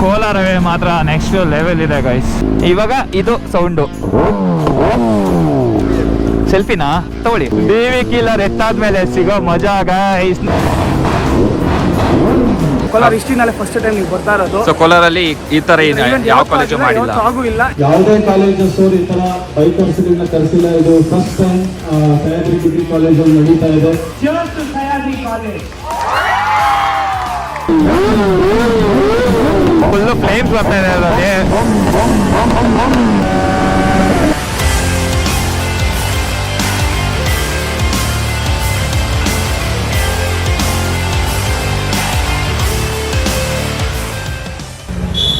ಕೋಲಾರವೇ ಮಾತ್ರ next level ಇದೆ guys ಇವಾಗ ಇದು ಸೌಂಡು ಸೆಲ್ಫಿನಾ ತಗೊಳ್ಳಿ. ಡಿ ವಿ ಕಿಲ್ಲರ್ ಎತ್ತಾದ್ಮೇಲೆ ಸಿಗೋ ಮಜಾ ಗೈಸ್ ಕೋಲಾರ ಹಿಸ್ಟ್ರಿನಲ್ಲೇ ಫಸ್ಟ್ ಟೈಮ್ ನೀವು ಬರ್ತಾ ಇರೋದು. ಸೊ ಕೋಲಾರಲ್ಲಿ ಈ ತರ ಯಾವ ಕಾಲೇಜು ಆಗಿಲ್ಲ, ಮಾಡಿಲ್ಲ. ಯಾವತ್ತೂ ಆಗೂ ಇಲ್ಲ ಯಾವುದೇ ಕಾಲೇಜಸ್ಸವರು ಈ ತರ ಬೈಕರ್ಸ್ಗಳನ್ನ ಕರೆಸಿಲ್ಲ. ಇದು ಫಸ್ಟ್ ಟೈಮ್ ಸಹ್ಯಾದ್ರಿ ಡಿಗ್ರಿ ಕಾಲೇಜಲ್ಲಿ ನಡೀತಾ ಇದೆ. ಫುಲ್ಲು ಫ್ಲೇಮ್ಸ್ ಬರ್ತಾ ಇದೆ ಅದರಲ್ಲಿ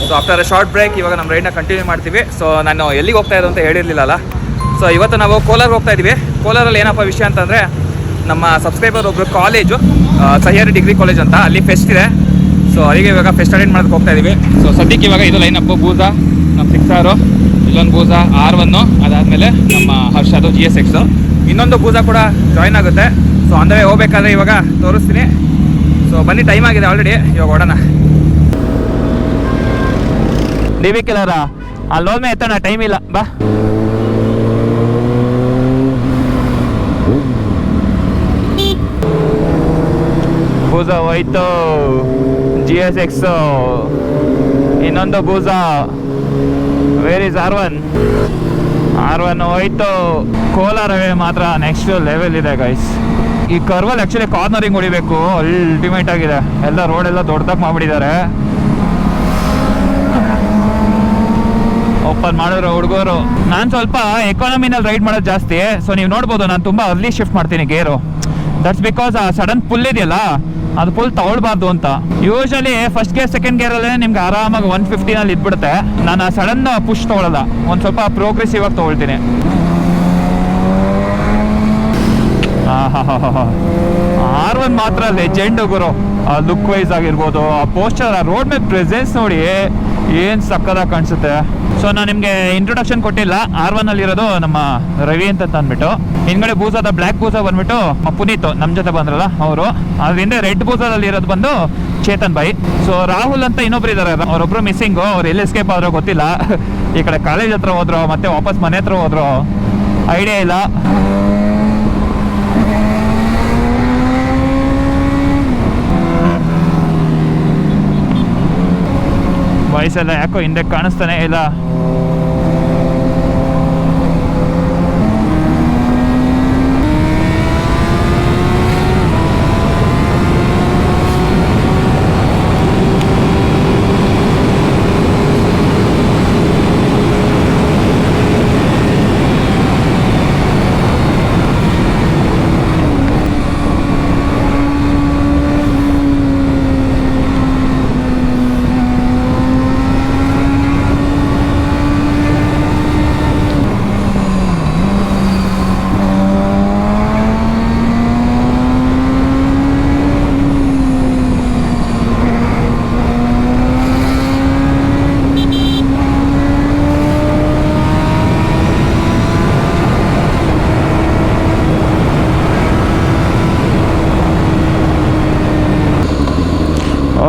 so after a short break ಇವಾಗ ನಮ್ಮ ರೈಡ್ನ ಕಂಟಿನ್ಯೂ ಮಾಡ್ತೀವಿ. ಸೊ ನಾನು ಎಲ್ಲಿಗೆ ಹೋಗ್ತಾ ಇದ್ದು ಅಂತ ಹೇಳಿರಲಿಲ್ಲಲ್ಲ. ಸೊ ಇವತ್ತು ನಾವು ಕೋಲಾರ್ಗೆ ಹೋಗ್ತಾ ಇದ್ದೀವಿ. ಕೋಲಾರಲ್ಲಿ ಏನಪ್ಪ ವಿಷಯ ಅಂತಂದರೆ, ನಮ್ಮ ಸಬ್ಸ್ಕ್ರೈಬರ್ ಒಬ್ಬರು ಕಾಲೇಜು ಸಹ್ಯಾರಿ ಡಿಗ್ರಿ ಕಾಲೇಜ್ ಅಂತ ಅಲ್ಲಿ ಫೆಸ್ಟ್ ಇದೆ. ಸೊ ಅಲ್ಲಿಗೆ ಇವಾಗ ಫೆಸ್ಟ್ ಅಟೆಂಡ್ ಮಾಡೋದಕ್ಕೆ ಹೋಗ್ತಾ ಇದೀವಿ. ಸೊ ಸದ್ಯಕ್ಕೆ ಇವಾಗ ಇದು ಲೈನ್ ಅಪ್ ಬೂಸ ನಮ್ಮ ಸಿಕ್ಸ್ ಆರು ಇಲ್ಲೊಂದು ಬೂಸ ಆರ್ ಒನ್ನು ಅದಾದಮೇಲೆ ನಮ್ಮ ಹರ್ಷದು ಜಿ ಎಸ್ ಎಕ್ಸು ಇನ್ನೊಂದು ಬೂಸ ಕೂಡ ಜಾಯ್ನ್ ಆಗುತ್ತೆ. ಸೊ ಅಂದರೆ ಹೋಗ್ಬೇಕಾದ್ರೆ ಇವಾಗ ತೋರಿಸ್ತೀನಿ. ಸೊ ಬನ್ನಿ ಟೈಮ್ ಆಗಿದೆ ಆಲ್ರೆಡಿ ಇವಾಗ ಓಡೋಣ. ಡಿ ವಿ ಕಿಲರ ಅಲ್ಲಿ ಹೋದ್ಮೇಲೆ ಎತ್ತೋಣ ಟೈಮ್ ಇಲ್ಲ. ಬಾ. ಬೂಸ ಹೋಯ್ತು. ಜಿ ಎಸ್ ಎಕ್ಸ್ ಇನ್ನೊಂದು ಬೂಸ. Where is R one R one ಹೋಯ್ತು. ಕೋಲಾರವೇ ಮಾತ್ರ ನೆಕ್ಸ್ಟ್ ಲೆವೆಲ್ ಇದೆ ಗೈಸ್ ಈ ಕರ್ವಲ್ ಆ್ಯಕ್ಚುಲಿ ಕಾರ್ನರಿಂಗ್ ಹೊಡಿಬೇಕು. ಅಲ್ಟಿಮೇಟ್ ಆಗಿದೆ. ಎಲ್ಲ ರೋಡ್ ಎಲ್ಲ ದೊಡ್ಡದಾಗಿ ಮಾಡಿಬಿಟ್ಟಿದ್ದಾರೆ. ಓಪನ್ ಮಾಡಿದ್ರು ಹುಡುಗರು. ನಾನು ಸ್ವಲ್ಪ ಎಕಾನಮಿನಲ್ಲಿ ರೈಡ್ ಮಾಡೋದು ಜಾಸ್ತಿ. ಸೊ ನೀವು ನೋಡ್ಬೋದು, ನಾನು ತುಂಬ ಅರ್ಲಿ ಶಿಫ್ಟ್ ಮಾಡ್ತೀನಿ ಗೇರು ದಟ್ಸ್ ಬಿಕಾಸ್ ಆ ಸಡನ್ ಪುಲ್ ಇದೆಯಲ್ಲ? ಅದು ಫುಲ್ ತಗೊಳ್ಬಾರ್ದು ಅಂತ. Usually first gear second gear ಅಲ್ಲೇ ನಿಮ್ಗೆ ಆರಾಮಾಗಿ ಒನ್ ಫಿಫ್ಟಿನಲ್ಲಿ ಇದ್ಬಿಡುತ್ತೆ. ನಾನು ಸಡನ್ ಪುಷ್ ತಗೊಳ್ಳಲ್ಲ ಒಂದು ಸ್ವಲ್ಪ ಪ್ರೋಗ್ರೆಸಿವ್ ಆಗಿ ತಗೊಳ್ತೀನಿ. ಆರ್ ಒನ್ ಮಾತ್ರ ಲೆಜೆಂಡ್ ಗುರು. ಆ ಲುಕ್ ವೈಸ್ ಆಗಿರ್ಬೋದು, ಆ ಪೋಸ್ಟರ್ ಆ ರೋಡ್ ಮೇಲೆ ಪ್ರೆಸೆನ್ಸ್ ನೋಡಿ, ಏನು ಸಕ್ಕದಾಗ ಕಾಣಿಸುತ್ತೆ. ಸೊ ನಾನು ನಿಮಗೆ ಇಂಟ್ರೊಡಕ್ಷನ್ ಕೊಟ್ಟಿಲ್ಲ. ಆರ್ ಒನ್ ಅಲ್ಲಿ ಇರೋದು ನಮ್ಮ ರವಿ ಅಂತ ಅಂದ್ಬಿಟ್ಟು ಹಿಂದ್ಗಡೆ ಬೂಸಾದ ಬ್ಲ್ಯಾಕ್ ಬೂಸ ಬಂದ್ಬಿಟ್ಟು ಪುನೀತ್ ನಮ್ಮ ಜೊತೆ ಬಂದ್ರಲ್ಲ ಅವರು. ಅದರಿಂದ ರೆಡ್ ಬೂಸಾದಲ್ಲಿ ಇರೋದು ಬಂದು ಚೇತನ್ ಬಾಯಿ. ಸೊ ರಾಹುಲ್ ಅಂತ ಇನ್ನೊಬ್ರು ಇದ್ದಾರೆ ಅವರೊಬ್ರು ಮಿಸ್ಸಿಂಗು ಅವ್ರು ಎಲ್ಲಿ ಎಸ್ಕೇಪ್ ಆದ್ರೋ ಗೊತ್ತಿಲ್ಲ. ಈ ಕಡೆ ಕಾಲೇಜ್ ಹತ್ರ ಹೋದ್ರು, ಮತ್ತೆ ವಾಪಸ್ ಮನೆ ಹತ್ರ ಹೋದ್ರು. ಐಡಿಯಾ ಇಲ್ಲ. ವಯಸ್ಸೆಲ್ಲ ಯಾಕೋ ಹಿಂದೆ ಕಾಣಿಸ್ತಾನೆ ಇಲ್ಲ.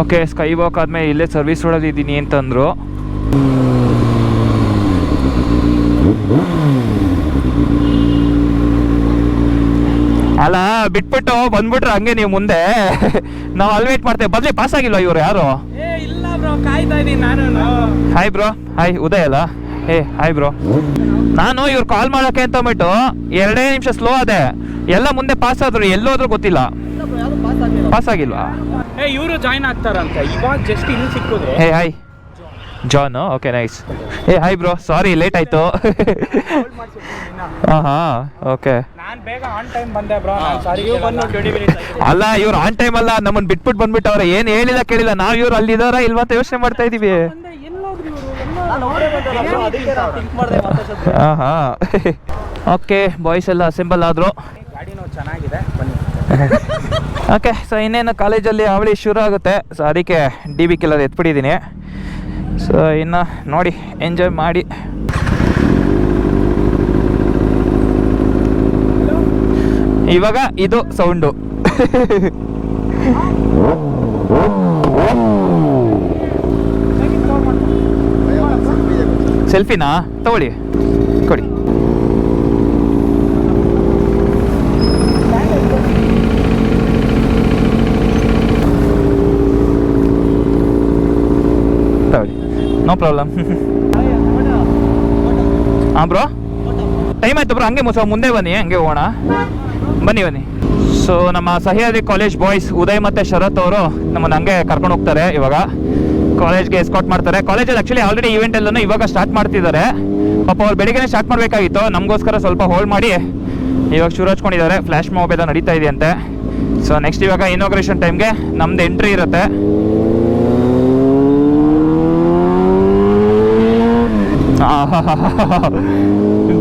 ಓಕೆ ಸ್ಕೈ ವಾಕ್ ಆದ್ಮೇಲೆ ಇಲ್ಲೇ ಸರ್ವಿಸ್ ರೋಡಲ್ಲಿ ಇದ್ದೀನಿ ಅಂತಂದ್ರು. ಅಲ್ಲ ಬಿಟ್ಬಿಟ್ಟು ಬಂದ್ಬಿಟ್ರೆ ಹಂಗೆ ನೀವು ಮುಂದೆ. ನಾವು ಅಲ್ಲಿ ವೇಟ್ ಮಾಡ್ತೇವೆ. ಬದಲಿ ಪಾಸ್ ಆಗಿಲ್ವಾ ಇವ್ರು ಯಾರು? ಏ ಇಲ್ಲ ಬ್ರೋ ಕಾಯ್ತಾ ಇದೀನಿ ನಾನು. ಹಾಯ್ ಬ್ರೋ ಹಾಯ್ ಉದಯ ಅಲ್ಲ? ಏ ಹಾಯ್ ಬ್ರೋ ನಾನು ಇವ್ರು ಕಾಲ್ ಮಾಡೋಕೆ ಅಂತ ಅಂದ್ಬಿಟ್ಟು ಎರಡೇ ನಿಮಿಷ ಸ್ಲೋ ಅದೇ ಎಲ್ಲ ಮುಂದೆ ಪಾಸ್ ಆದ್ರು ಎಲ್ಲೋದ್ರು ಗೊತ್ತಿಲ್ಲ. ಪಾಸ್ ಆಗಿಲ್ವಾ? ಏ ಇವರು ಜಾಯ್ನ್ ಆಗ್ತಾರಂತ. ಇವಾಗ ಜಸ್ಟ್ ಇಲ್ಲಿ ಸಿಕ್ಕಿದ್ರೆ. Hey hi John okay nice ಏ ಹಾಯ್ ಬ್ರೋ ಸಾರಿ ಲೇಟ್ ಆಯ್ತು. ಹಾಂ ಹಾಂ ಓಕೆ ನಾನು ಬೇಗ ಆನ್ ಟೈಮ್ ಬಂದೆ ಬ್ರೋ ಸಾರಿ ನೀವು ಬಂದು ಟ್ವೆಂಟಿ ಮಿನಿಟ್ಸ್ ಅಲ್ಲ ಇವ್ರು ಆನ್ ಟೈಮ್ ಅಲ್ಲ ನಮ್ಮನ್ನ ಬಿಟ್ಬಿಟ್ಟು ಬಂದ್ಬಿಟ್ಟವ್ರೆ ಏನು ಹೇಳಿಲ್ಲ ಕೇಳಿಲ್ಲ. ನಾವು ಇವ್ರು ಅಲ್ಲಿ ಇದಾರ ಇಲ್ವಾ ಅಂತ ಯೋಚನೆ ಮಾಡ್ತಾ ಇದೀವಿ. ಹಾಂ ಹಾಂ ಓಕೆ ಬಾಯ್ಸ್ ಎಲ್ಲ ಅಸೆಂಬಲ್ ಆದರು. ಗಾಡಿನೂ ಚೆನ್ನಾಗಿದೆ ಬನ್ನಿ. ಓಕೆ ಸೊ ಇನ್ನೇನು ಕಾಲೇಜಲ್ಲಿ ಅವಳಿ ಶುರು ಆಗುತ್ತೆ. ಸೊ ಅದಕ್ಕೆ ಡಿ ಬಿ ಕಿಲ್ಲರ್ ಎತ್ಬಿಟ್ಟಿದ್ದೀನಿ. ಸೊ ಇನ್ನು ನೋಡಿ ಎಂಜಾಯ್ ಮಾಡಿ. ಇವಾಗ ಇದು ಸೌಂಡು ಸೆಲ್ಫಿನಾ ತಗೊಳ್ಳಿ ಕೊಡಿ ತಗೊಳ್ಳಿ ನೋ ಪ್ರಾಬ್ಲಮ್ ಹಾಂ ಬ್ರೋ ಟೈಮ್ ಆಯ್ತು ಬ್ರೋ ಹಂಗೆ ಮುಸ ಮುಂದೆ ಬನ್ನಿ, ಹಂಗೆ ಹೋಗೋಣ. ಬನ್ನಿ ಬನ್ನಿ. ಸೊ ನಮ್ಮ ಸಹ್ಯಾದ್ರಿ ಕಾಲೇಜ್ ಬಾಯ್ಸ್ ಉದಯ್ ಮತ್ತು ಶರತ್ ಅವರು ನಮ್ಮನ್ನು ಹಂಗೆ ಕರ್ಕೊಂಡು ಹೋಗ್ತಾರೆ ಇವಾಗ. ಕಾಲೇಜ್ಗೆ ಎಸ್ಕಾಟ್ ಮಾಡ್ತಾರೆ. ಕಾಲೇಜಲ್ಲಿ ಆ್ಯಕ್ಚುಲಿ ಆಲ್ರೆಡಿ ಈವೆಂಟ್ ಎಲ್ಲನೂ ಇವಾಗ ಸ್ಟಾರ್ಟ್ ಮಾಡ್ತಿದ್ದಾರೆ. ಪಾಪ ಅವ್ರು ಬೆಳಿಗ್ಗೆ ಸ್ಟಾರ್ಟ್ ಮಾಡಬೇಕಾಗಿತ್ತು. ನಮಗೋಸ್ಕರ ಸ್ವಲ್ಪ ಹೋಲ್ಡ್ ಮಾಡಿ. ಇವಾಗ ಶುರು ಹಚ್ಕೊಂಡಿದ್ದಾರೆ ಫ್ಲ್ಯಾಶ್ ಮೊಬೈಲ್ ಎಲ್ಲ ನಡೀತಾ ಇದೆಯಂತೆ. ಸೊ ನೆಕ್ಸ್ಟ್ ಇವಾಗ ಇನಾಗ್ರೇಷನ್ ಟೈಮ್ಗೆ ನಮ್ದು ಎಂಟ್ರಿ ಇರುತ್ತೆ.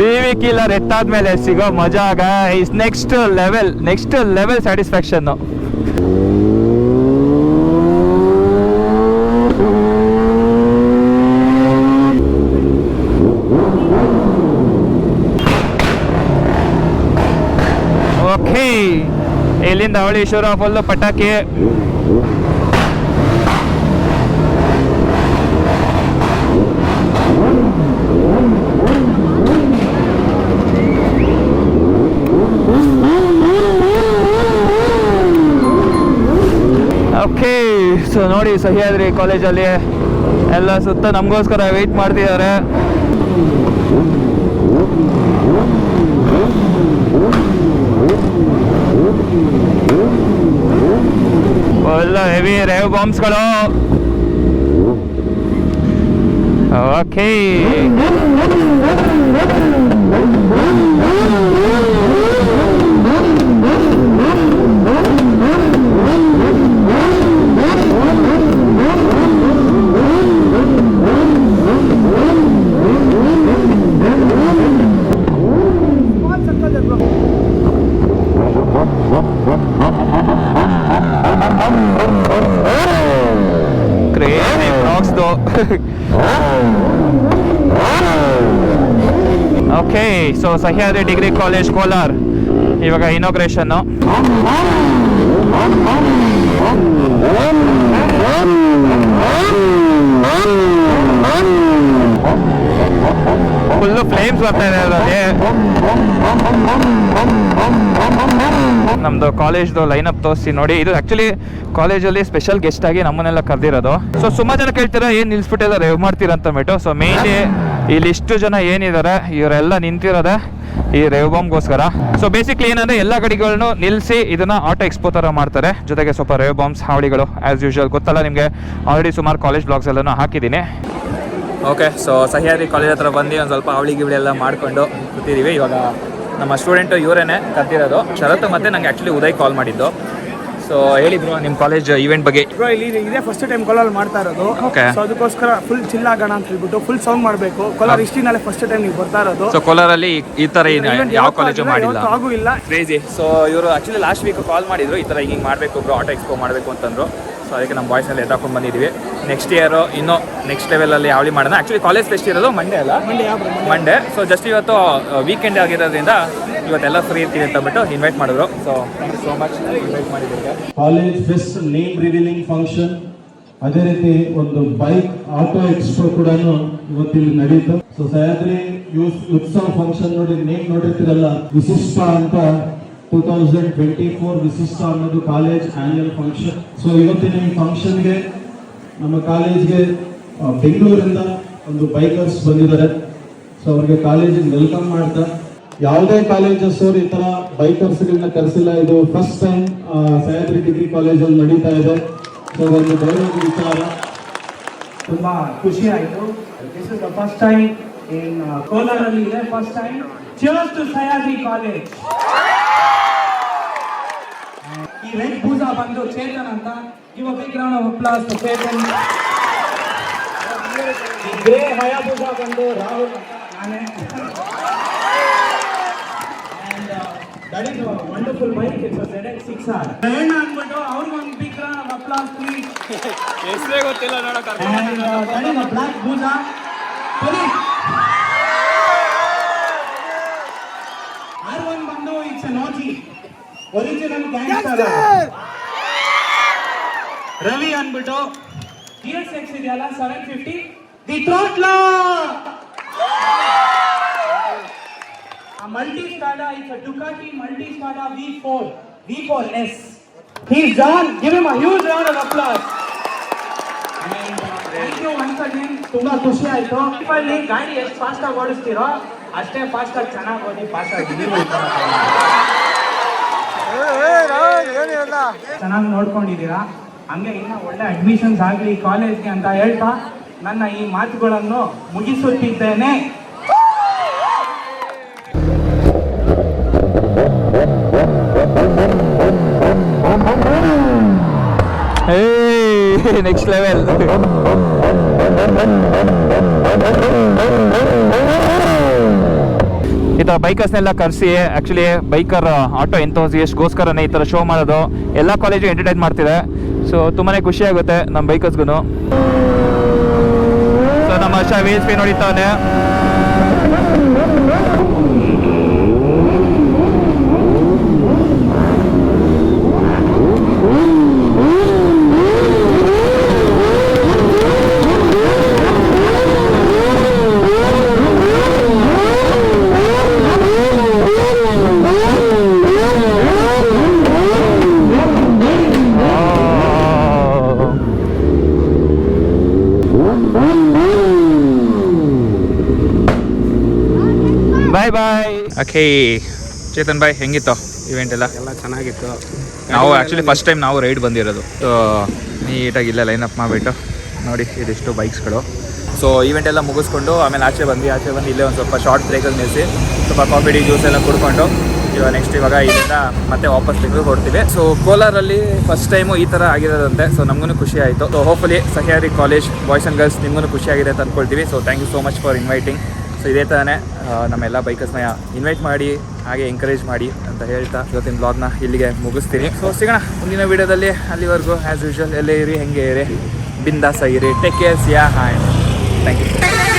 ಡಿ ವಿ ಕಿಲ್ಲರ್ ಎತ್ತಾದ್ಮೇಲೆ ಸಿಗೋ ಮಜಾಗ is next level next level satisfaction okay ಇಲ್ಲಿಂದ ಆಫ್ ಫುಲ್ಲು ಪಟಾಕಿ. ಸೊ ನೋಡಿ ಸಹ್ಯಾದ್ರಿ ಕಾಲೇಜಲ್ಲಿ ಎಲ್ಲ ಸುತ್ತ ನಮಗೋಸ್ಕರ ವೆಯ್ಟ್ ಮಾಡ್ತಿದ್ದಾರೆ ಎಲ್ಲ ಹೆವಿ ರೇವ್ ಬಾಂಬ್ಸ್ಗಳು okay crazy ಬ್ಲಾಗ್ಸ್ದು okay so Sahyadri degree college Kolar ಇವಾಗ ಇನಾಗ್ರೇಷನ್ನು ಫುಲ್ಲು ಫ್ಲೇಮ್ಸ್ ಬರ್ತಾ ಇದೆ ಅದರಲ್ಲಿ ನಮ್ದು ಕಾಲೇಜ್ದು ಲೈನಪ್ ತೋರಿಸಿ ನೋಡಿ. ಇದು ಆಕ್ಚುಲಿ ಕಾಲೇಜಲ್ಲಿ ಸ್ಪೆಷಲ್ ಗೆಸ್ಟ್ ಆಗಿ ನಮ್ಮನ್ನೆಲ್ಲ ಕರೆದಿರೋದು. ಸೊ ಸುಮಾರು ಜನ ಕೇಳ್ತೀರಾ, ಏನು ನಿಲ್ಸ್ಬಿಟ್ಟೆಲ್ಲ ರೇವ್ ಮಾಡ್ತೀರಾ ಅಂತ ಅಂದ್ಬಿಟ್ಟು ಸೊ ಮೇನ್ಲಿ ಇಲ್ಲಿ ಇಷ್ಟು ಜನ ಏನಿದ್ದಾರೆ, ಇವರೆಲ್ಲ ನಿಂತಿರೋದೆ ಈ ರೇವ್ ಬಾಂಬ್ಗೋಸ್ಕರ ಸೊ ಬೇಸಿಕ್ಲಿ ಏನಂದ್ರೆ ಎಲ್ಲ ಗಡಿಗಳನ್ನು ನಿಲ್ಲಿಸಿ ಇದನ್ನ ಆಟೋ ಎಕ್ಸ್ಪೋ ಥರ ಮಾಡ್ತಾರೆ. ಜೊತೆಗೆ ಸ್ವಲ್ಪ ರೇವ್ ಬಾಂಬ್ಸ್ ಹಾವಳಿಗಳು ಆಸ್ ಯೂಶುವಲ್ ಗೊತ್ತಲ್ಲ ನಿಮಗೆ? ಆಲ್ರೆಡಿ ಸುಮಾರು ಕಾಲೇಜ್ ಬ್ಲಾಗ್ಸ್ ಎಲ್ಲ ಹಾಕಿದ್ದೀನಿ. ಓಕೆ ಸೊ ಸಹ್ಯಾದ್ರಿ ಕಾಲೇಜ್ ಹತ್ರ ಬಂದು ಒಂದು ಸ್ವಲ್ಪ ಅವಳಿ ಗಿವಳಿ ಎಲ್ಲ ಮಾಡಿಕೊಂಡು ಕೂತಿದ್ದೀವಿ ಇವಾಗ ನಮ್ಮ ಸ್ಟೂಡೆಂಟು ಇವರೇನೆ ಕರ್ತಿರೋದು ಶರತ್ ಮತ್ತೆ ನಂಗೆ ಆ್ಯಕ್ಚುಲಿ ಉದಯ್ ಕಾಲ್ ಮಾಡಿದ್ದು. ಸೊ ಹೇಳಿದ್ರು ನಿಮ್ಮ ಕಾಲೇಜ್ ಇವೆಂಟ್ ಬಗ್ಗೆ. ಬ್ರೋ ಇಲ್ಲಿ ಇದೇ ಫಸ್ಟ್ ಟೈಮ್ ಕೋಲಾರ್ ಮಾಡ್ತಾ ಇರೋದು. Okay. ಸೊ ಅದಕ್ಕೋಸ್ಕರ ಫುಲ್ ಚಿಲ್ ಆಗೋಣ ಅಂತ ಹೇಳ್ಬಿಟ್ಟು ಫುಲ್ ಸೌಂಡ್ ಮಾಡಬೇಕು. ಕೋಲಾರ ಹಿಸ್ಟ್ರಿನಲ್ಲೇ ಫಸ್ಟ್ ಟೈಮ್ ನೀವು ಬರ್ತಾ ಇರೋದು. ಸೊ ಕೋಲಾರಲ್ಲಿ ಈ ಥರ ಏನು Event ಯಾವ ಯಾವತ್ತೂ ಕಾಲೇಜು ಆಗಿಲ್ಲ, ಮಾಡಿಲ್ಲ? ಯಾವತ್ತೂ ಆಗೂ ಇಲ್ಲ. ಕ್ರೇಜಿ ಸೊ ಇವರು ಆಕ್ಚುಲಿ ಲಾಸ್ಟ್ ವೀಕ್ ಕಾಲ್ ಮಾಡಿದ್ರು ಈ ಥರ ಹಿಂಗೆ ಮಾಡಬೇಕು ಬ್ರೋ ಆಟೋ ಎಕ್ಸ್ಪೋ ಮಾಡಬೇಕು ಅಂತಂದ್ರು. ಸೊ ಅದಕ್ಕೆ ನಮ್ಮ ಬಾಯ್ಸ್ನಲ್ಲಿ ಎತ್ತಾಕೊಂಡು ಬಂದಿದ್ದೀವಿ ನೆಕ್ಸ್ಟ್ ಇಯರು ಇನ್ನೂ ನೆಕ್ಸ್ಟ್ ಲೆವೆಲಲ್ಲಿ ಯಾವಳಿ ಮಾಡೋಣ. ಆ್ಯಕ್ಚುಲಿ ಕಾಲೇಜ್ ಫೆಸ್ಟ್ ಇರೋದು ಮಂಡೇ ಅಲ್ಲ? ಮಂಡೇ ಸೊ ಜಸ್ಟ್ ಇವತ್ತು ವೀಕೆಂಡ್ ಆಗಿರೋದ್ರಿಂದ ಇವತ್ತೆಲ್ಲ ಫ್ರೀ ಇರ್ತೀವಿ ಅಂತ ಬಿಟ್ಟು ಇನ್ವೈಟ್ ಮಾಡಿದ್ರು. So thank you so much invite ಮಾಡಿದ್ದಕ್ಕೆ college fest name revealing function ಅದೇ ರೀತಿ ಒಂದು ಬೈಕ್ ಆಟೋ ಎಕ್ಸ್ಪೋ ಕೂಡ ಇವತ್ತಿಲ್ಲಿ ನಡೀತು. ಸೊ ಸಹ್ಯಾದ್ರಿ ಯೂಸ್ ಉತ್ಸವ ಫಂಕ್ಷನ್ ನೋಡಿ ನೇಮ್ ನೋಡಿರ್ತೀರಲ್ಲ ವಿಶಿಷ್ಟ ಅಂತ ಟೂ ತೌಸಂಡ್ ಟ್ವೆಂಟಿ ಫೋರ್ ವಿಶಿಷ್ಟ ಅನ್ನೋದು ಕಾಲೇಜ್ ಆನ್ಯುವಲ್ ಫಂಕ್ಷನ್ ಸೊ ಇವತ್ತಿನ ಈ ಫಂಕ್ಷನ್ಗೆ ನಮ್ಮ ಕಾಲೇಜ್ಗೆ ಬೆಂಗಳೂರಿಂದ ಒಂದು ಬೈಕರ್ಸ್ ಬಂದಿದ್ದಾರೆ. ಸೊ ಅವ್ರಿಗೆ ಕಾಲೇಜಿಗೆ ವೆಲ್ಕಮ್ ಮಾಡ್ತಾ. ಯಾವುದೇ ಕಾಲೇಜಸ್ ಅವರು ಈ ಥರ ಬೈಕರ್ಸ್ ಗಳನ್ನ ಕರೆಸಿಲ್ಲ. ಇದು ಫಸ್ಟ್ ಟೈಮ್ ಸಹ್ಯಾದ್ರಿ ಡಿಗ್ರಿ ಕಾಲೇಜಲ್ಲಿ ನಡೀತಾ ಇದೆ. ಸೊ ಒಂದು ಗೌರವದ ವಿಚಾರ. ತುಂಬಾ ಖುಷಿ ಆಯಿತು. This is the first time in ಕೋಲಾರಲ್ಲಿ ಇದೆ. ಫಸ್ಟ್ ಟೈಮ್ ಸಹ್ಯಾದ್ರಿ ಕಾಲೇಜ್ ಈ ಭೂಜ ಬಂದು ಚೇತನ್ ಅಂತ ಇವ a big round of applause Chetan ಈ ಗ್ರೇ ಹಯಾಬೂಜ ಬಂದು ರಾಹುಲ್ ನಾನೇ And, that is a wonderful bike. It's a ZX6R. ರೇಣ ಅಂದ್ಬಿಟ್ಟು ಅವ್ರಿಗೆ ಒಂದು big round of applause please ಹೆಸರೇ ಗೊತ್ತಿಲ್ಲ ನೋಡೋಕೆ a black Buddha. Police. R1 ಬಂದು ಇಟ್ಸ್ ಅ ನಾಟಿ ಒರಿಜಿನಲ್ ಗ್ಯಾಂಗ್ಸ್ಟರ್ ರವಿ ಅನ್ಬಿಟ್ಟು ಎಕ್ಸ್ ಇದೆಯಲ್ಲ seven fifty the total Multistrada is Ducati Multistrada V four V four S hi John give him huge round of applause thank you once again ತುಂಬಾ ಖುಷಿ ಆಯ್ತು. ಅಲ್ಲಿ ಗಾಡಿ ಎಷ್ಟು ಫಾಸ್ಟ್ ಆಗಿ ಓಡಿಸ್ತೀರೋ ಅಷ್ಟೇ ಫಾಸ್ಟ್ ಚೆನ್ನಾಗಿ ಓಡಿ ಫಾಸ್ಟ್ ಆಗಿ. ಚೆನ್ನಾಗಿ ನೋಡ್ಕೊಂಡಿದ್ದೀರಾ? ಹಂಗೆ ಇನ್ನ ಒಳ್ಳೆ ಅಡ್ಮಿಷನ್ಸ್ ಆಗಲಿ ಕಾಲೇಜ್ಗೆ ಅಂತ ಹೇಳ್ತಾ ನನ್ನ ಈ ಮಾತುಗಳನ್ನು ಮುಗಿಸುತ್ತಿದ್ದೇನೆ. ನೆಕ್ಸ್ಟ್ ಲೆವೆಲ್ ಬೈಕರ್ಸ್ ಬೈಕರ್ಸ್ನೆಲ್ಲ ಕರೆಸಿ ಆ್ಯಕ್ಚುಲಿ ಬೈಕರ್ ಆಟೋ ಎಂಥೋಸ್ಗೋಸ್ಕರನೇ ಈ ಥರ ಶೋ ಮಾಡೋದು. ಎಲ್ಲ ಕಾಲೇಜು ಎಂಟರ್ಟೈನ್ ಮಾಡ್ತಿದೆ. ಸೊ ತುಂಬಾ ಖುಷಿ ಆಗುತ್ತೆ ನಮ್ಮ ಬೈಕರ್ಸ್ಗೂ ಸೊ ನಮ್ಮ ಅಷ್ಟ ವಿ ಎಸ್ ಪಿ ನೋಡಿತಾನೆ ಬಾಯ್ ಬಾಯ್ ಓಕೆ ಚೇತನ್ ಬಾಯ್ ಹೆಂಗಿತ್ತು ಇವೆಂಟ್ ಎಲ್ಲ? ಎಲ್ಲ ಚೆನ್ನಾಗಿತ್ತು. ನಾವು ಆ್ಯಕ್ಚುಲಿ ಫಸ್ಟ್ ಟೈಮ್ ನಾವು ರೈಡ್ ಬಂದಿರೋದು. ಸೊ ನೀಟಾಗಿ ಇಲ್ಲ ಲೈನ್ ಅಪ್ ಮಾಡಿಬಿಟ್ಟು ನೋಡಿ ಇದಿಷ್ಟು ಬೈಕ್ಸ್ಗಳು ಸೊ ಈವೆಂಟ್ ಎಲ್ಲ ಮುಗಿಸ್ಕೊಂಡು ಆಮೇಲೆ ಆಚೆ ಬಂದು ಆಚೆ ಬಂದು ಇಲ್ಲೇ ಒಂದು ಸ್ವಲ್ಪ ಶಾರ್ಟ್ ಬ್ರೇಕಲ್ಲಿ ನಿಲ್ಲಿಸಿ ಸ್ವಲ್ಪ ಕಾಫಿ ಟೀ ಜ್ಯೂಸ್ ಎಲ್ಲ ಕುಡ್ಕೊಂಡು ಇವಾಗ ನೆಕ್ಸ್ಟ್ ಇವಾಗ ಇಲ್ಲಿಂದ ಮತ್ತೆ ವಾಪಸ್ ತೆಗೆದು ಕೊಡ್ತೀವಿ ಸೊ ಕೋಲಾರಲ್ಲಿ ಫಸ್ಟ್ ಟೈಮು ಈ ಥರ ಆಗಿರೋದಂತೆ. ಸೊ ನಮಗೂ ಖುಷಿ ಆಯಿತು. So hopefully Sahyadri college boys and girls ನಿಮಗೂ ಖುಷಿಯಾಗಿದೆ ಅಂತ ಅಂದ್ಕೊಳ್ತೀವಿ so thank you so much for inviting so ಇದೇ ಥರನೇ ನಮ್ಮೆಲ್ಲ ಬೈಕರ್ಸ್ನ ಇನ್ವೈಟ್ ಮಾಡಿ, ಹಾಗೆ ಎಂಕರೇಜ್ ಮಾಡಿ ಅಂತ ಹೇಳ್ತಾ ಇವತ್ತಿನ ಬ್ಲಾಗ್ನ ಇಲ್ಲಿಗೆ ಮುಗಿಸ್ತೀನಿ. ಸೊ ಸಿಗೋಣ ಮುಂದಿನ ವೀಡಿಯೋದಲ್ಲಿ. ಅಲ್ಲಿವರೆಗೂ ಆ್ಯಸ್ ಯೂಶುವಲ್ ಎಲ್ಲೇ ಇರಿ, ಹೆಂಗೆ ಇರಿ. ಬಿಂದಾಸ್ ಆಗಿರಿ. Take cares yeah hi thank you